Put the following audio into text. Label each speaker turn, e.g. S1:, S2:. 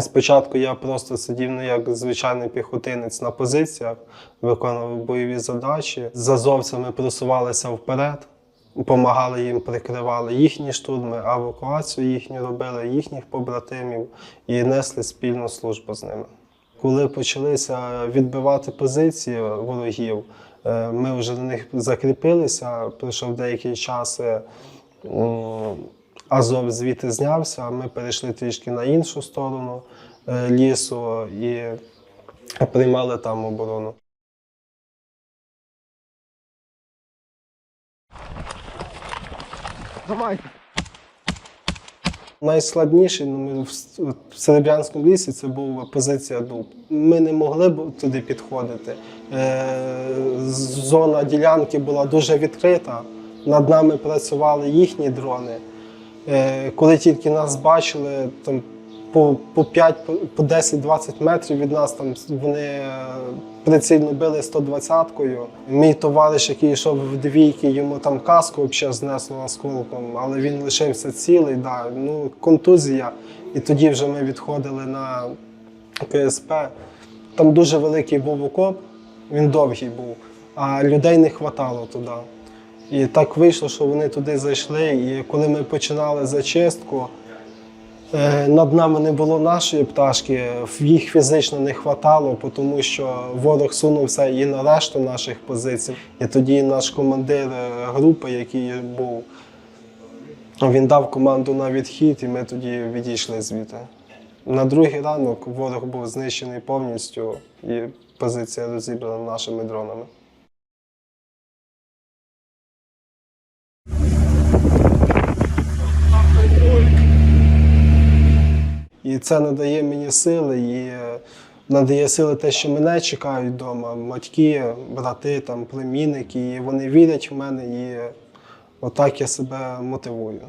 S1: Спочатку я просто сидів ну, як звичайний піхотинець на позиціях, виконував бойові задачі. З азовцями просувалися вперед, допомагали їм, прикривали їхні штурми, евакуацію їхню робили, їхніх побратимів і несли спільну службу з ними. Коли почалися відбивати позиції ворогів, е, ми вже на них закріпилися. Пройшов деякий час. Азов звідти знявся, ми перейшли трішки на іншу сторону е, лісу і приймали там оборону. Найскладніше ну, ми в, в Серебрянському лісі це була позиція дуб. Ми не могли б туди підходити. Е, зона ділянки була дуже відкрита. Над нами працювали їхні дрони. Е, коли тільки нас бачили, там по, по 5, по- по 10-20 метрів від нас там вони е, прицільно били 120-кою. Мій товариш, який йшов в двійки, йому там каску взагалі знесло осколком, але він лишився цілий. Да. Ну, контузія. І тоді вже ми відходили на КСП. Там дуже великий був окоп, він довгий був, а людей не вистачало туди. І так вийшло, що вони туди зайшли. І коли ми починали зачистку, е, над нами не було нашої пташки, їх фізично не вистачало, тому що ворог сунувся і на решту наших позицій. І тоді наш командир е, групи, який був, він дав команду на відхід, і ми тоді відійшли звідти. На другий ранок ворог був знищений повністю, і позиція розібрана нашими дронами. І це надає мені сили і е, надає сили те, що мене чекають вдома, батьки, брати, там, племінники, і вони вірять в мене, і отак я себе мотивую.